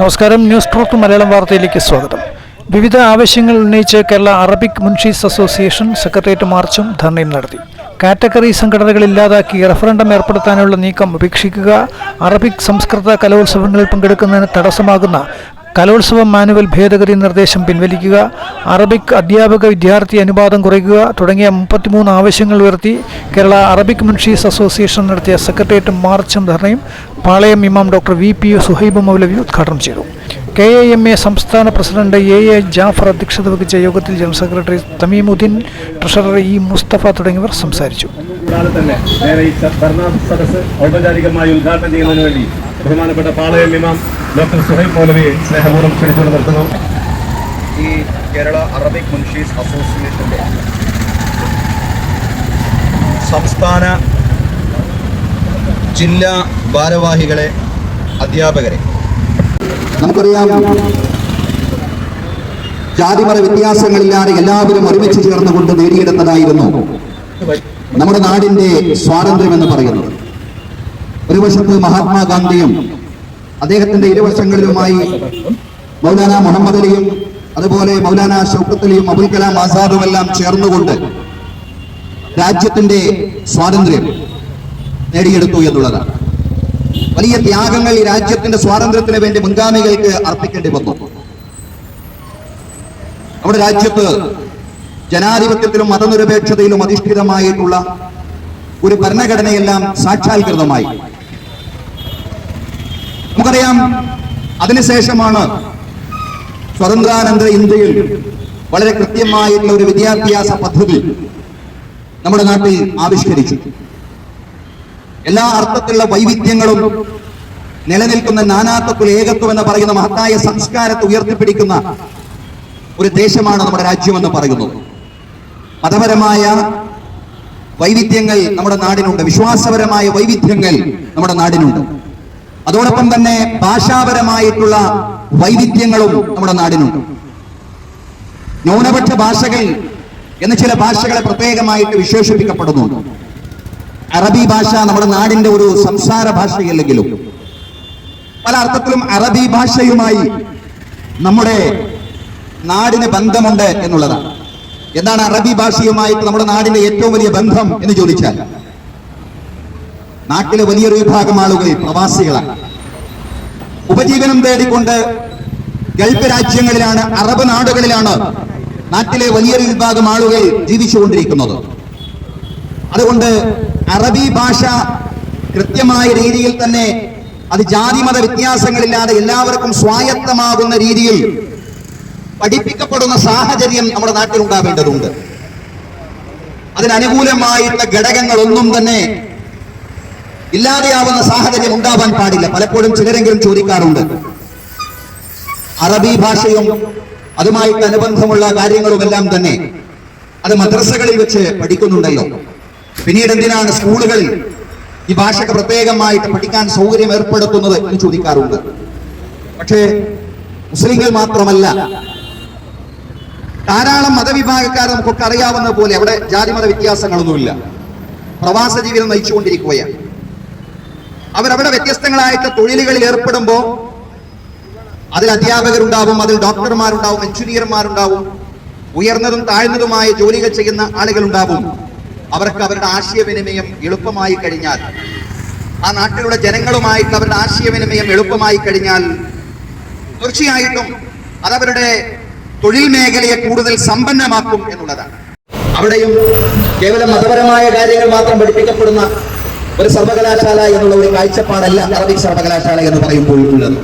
നമസ്കാരം. News track Malayalam വാർത്തയിലേക്ക് സ്വാഗതം. വിവിധ ആവശ്യങ്ങൾ ഉന്നയിച്ച് Kerala Arabic Munshis Association secretariat മാർച്ചും ധർണയും നടത്തി. കാറ്റഗറി സംഘടനകൾ ഇല്ലാതാക്കി റഫറണ്ടം ഏർപ്പെടുത്താനുള്ള നീക്കം ഉപേക്ഷിക്കുക അറബിക് സംസ്കൃത കലോത്സവങ്ങളിൽ പങ്കെടുക്കുന്നതിന് തടസ്സമാകുന്ന കലോത്സവം മാനുവൽ ഭേദഗതി നിർദ്ദേശം പിൻവലിക്കുക അറബിക് അധ്യാപക വിദ്യാർത്ഥി അനുപാതം കുറയ്ക്കുക തുടങ്ങിയ മുപ്പത്തിമൂന്ന് ആവശ്യങ്ങൾ ഉയർത്തി കേരള അറബിക് മുൻഷീസ് അസോസിയേഷൻ നടത്തിയ സെക്രട്ടേറിയറ്റ് മാർച്ചും ധർണയും പാളയം ഇമാം doctor V P Suhaib Moulavi ഉദ്ഘാടനം ചെയ്തു. കെ എ എം എ സംസ്ഥാന പ്രസിഡന്റ് എ എ ജാഫർ അധ്യക്ഷത വഹിച്ച യോഗത്തിൽ general secretary Thameemuddeen treasurer E Musthafa തുടങ്ങിയവർ സംസാരിച്ചു. കൂടാതെ തന്നെ നേരെ ഈ ഭരണ സദസ് ഔപചാരികമായി ഉദ്ഘാടനം ചെയ്യുന്നതിന് വേണ്ടി ബഹുമാനപ്പെട്ട പാളയം ഇമാം ഡോക്ടർ സുഹൈബ് മൗലവിയെ സ്നേഹപൂർവം ക്ഷണിച്ചുകൊണ്ട് നിർത്തുന്നു ഈ കേരള അറബിക് മുൻഷീസ് അസോസിയേഷന്റെ സംസ്ഥാന ജില്ലാ ഭാരവാഹികളെ അധ്യാപകരെ. നമുക്കറിയാം ജാതിമത വ്യത്യാസങ്ങളില്ലാതെ എല്ലാവരും ഒരുമിച്ച് ചേർന്നുകൊണ്ട് നേടിയെടുത്തതായിരുന്നു. നമ്മുടെ നാടിന്റെ സ്വാതന്ത്ര്യം എന്ന് പറയുന്നത്. ഒരു വശത്ത് മഹാത്മാഗാന്ധിയും അദ്ദേഹത്തിന്റെ ഇരുവശങ്ങളിലുമായി മൗലാന മുഹമ്മദ് അലിയും അതുപോലെ മൗലാന ഷൗക്കത്ത് അലിയും അബുൽ കലാം ആസാദും എല്ലാം ചേർന്നുകൊണ്ട് രാജ്യത്തിന്റെ സ്വാതന്ത്ര്യം നേടിയെടുത്തു എന്നുള്ളതാണ്. വലിയ ത്യാഗങ്ങൾ ഈ രാജ്യത്തിന്റെ സ്വാതന്ത്ര്യത്തിന് വേണ്ടി മുൻഗാമികൾക്ക് അർപ്പിക്കേണ്ടി വന്നു. നമ്മുടെ രാജ്യത്ത് ജനാധിപത്യത്തിലും മതനിരപേക്ഷതയിലും അധിഷ്ഠിതമായിട്ടുള്ള ഒരു ഭരണഘടനയെല്ലാം സാക്ഷാത്കൃതമായി. നമുക്കറിയാം അതിനുശേഷമാണ് സ്വതന്ത്രാനന്തര ഇന്ത്യയിൽ വളരെ കൃത്യമായിട്ടുള്ള ഒരു വിദ്യാഭ്യാസ പദ്ധതി നമ്മുടെ നാട്ടിൽ ആവിഷ്കരിച്ചു. എല്ലാ അർത്ഥത്തിലുള്ള വൈവിധ്യങ്ങളും നിലനിൽക്കുന്ന നാനാത്വത്തിൽ ഏകത്വം എന്ന് പറയുന്ന മഹത്തായ സംസ്കാരത്തെ ഉയർത്തിപ്പിടിക്കുന്ന ഒരു ദേശമാണ് നമ്മുടെ രാജ്യമെന്ന് പറയുന്നത്. മതപരമായ വൈവിധ്യങ്ങൾ നമ്മുടെ നാടിനുണ്ട്. വിശ്വാസപരമായ വൈവിധ്യങ്ങൾ നമ്മുടെ നാടിനുണ്ട്. അതോടൊപ്പം തന്നെ ഭാഷാപരമായിട്ടുള്ള വൈവിധ്യങ്ങളും നമ്മുടെ നാടിനുണ്ട്. ന്യൂനപക്ഷ ഭാഷകൾ എന്ന ചില ഭാഷകളെ പ്രത്യേകമായിട്ട് വിശേഷിപ്പിക്കപ്പെടുന്നുണ്ട് അറബി ഭാഷ നമ്മുടെ നാടിന്റെ ഒരു സംസാര ഭാഷയല്ലെങ്കിലും പല അർത്ഥത്തിലും അറബി ഭാഷയുമായി നമ്മുടെ നാടിന് ബന്ധമുണ്ട് എന്നുള്ളതാണ്. എന്താണ് അറബി ഭാഷയുമായിട്ട് നമ്മുടെ നാടിന്റെ ഏറ്റവും വലിയ ബന്ധം എന്ന് ചോദിച്ചാൽ നാട്ടിലെ വലിയൊരു വിഭാഗം ആളുകൾ പ്രവാസികളാണ്. ഉപജീവനം തേടിക്കൊണ്ട് ഗൾഫ് രാജ്യങ്ങളിലാണ് അറബ് നാടുകളിലാണ് നാട്ടിലെ വലിയൊരു വിഭാഗം ആളുകൾ ജീവിച്ചുകൊണ്ടിരിക്കുന്നത്. അതുകൊണ്ട് അറബി ഭാഷ കൃത്യമായ രീതിയിൽ തന്നെ അത് ജാതിമത വ്യത്യാസങ്ങളില്ലാതെ എല്ലാവർക്കും സ്വായത്തമാകുന്ന രീതിയിൽ പഠിപ്പിക്കപ്പെടുന്ന സാഹചര്യം നമ്മുടെ നാട്ടിൽ ഉണ്ടാവേണ്ടതുണ്ട് അതിനനുകൂലമായിട്ടുള്ള ഘടകങ്ങളൊന്നും തന്നെ ഇല്ലാതെയാവുന്ന സാഹചര്യം ഉണ്ടാവാൻ പാടില്ല. പലപ്പോഴും ചിലരെങ്കിലും ചോദിക്കാറുണ്ട്. അറബി ഭാഷയും അതുമായിട്ട് അനുബന്ധമുള്ള കാര്യങ്ങളുമെല്ലാം തന്നെ അത് മദ്രസകളിൽ വെച്ച് പഠിക്കുന്നുണ്ടല്ലോ. പിന്നീട് എന്തിനാണ് സ്കൂളുകളിൽ ഈ ഭാഷയ്ക്ക് പ്രത്യേകമായിട്ട് പഠിക്കാൻ സൗകര്യം ഏർപ്പെടുത്തുന്നത് എന്ന് ചോദിക്കാറുണ്ട്. പക്ഷേ മുസ്ലിങ്ങൾ മാത്രമല്ല ധാരാളം മതവിഭാഗക്കാർ നമുക്കൊക്കെ അറിയാവുന്ന പോലെ അവിടെ ജാതിമത വ്യത്യാസങ്ങളൊന്നുമില്ല. പ്രവാസ ജീവിതം നയിച്ചുകൊണ്ടിരിക്കുകയാണ്. അവരവിടെ വ്യത്യസ്തങ്ങളായിട്ട് തൊഴിലുകളിൽ ഏർപ്പെടുമ്പോൾ അതിൽ അധ്യാപകരുണ്ടാവും അതിൽ ഡോക്ടർമാരുണ്ടാവും എഞ്ചിനീയർമാരുണ്ടാവും ഉയർന്നതും താഴ്ന്നതുമായ ജോലികൾ ചെയ്യുന്ന ആളുകളുണ്ടാവും. അവർക്ക് അവരുടെ ആശയവിനിമയം എളുപ്പമായി കഴിഞ്ഞാൽ ആ നാട്ടിലുള്ള ജനങ്ങളുമായിട്ട് അവരുടെ ആശയവിനിമയം എളുപ്പമായി കഴിഞ്ഞാൽ തീർച്ചയായിട്ടും അതവരുടെ തൊഴിൽ മേഖലയെ കൂടുതൽ സമ്പന്നമാക്കും എന്നുള്ളതാണ്. അവിടെയും കേവലം മതപരമായ കാര്യങ്ങൾ മാത്രം പഠിപ്പിക്കപ്പെടുന്ന ഒരു സർവകലാശാല എന്നുള്ള ഒരു കാഴ്ചപ്പാടല്ല അറബിക് സർവകലാശാല എന്ന് പറയുമ്പോൾ ഉള്ളത്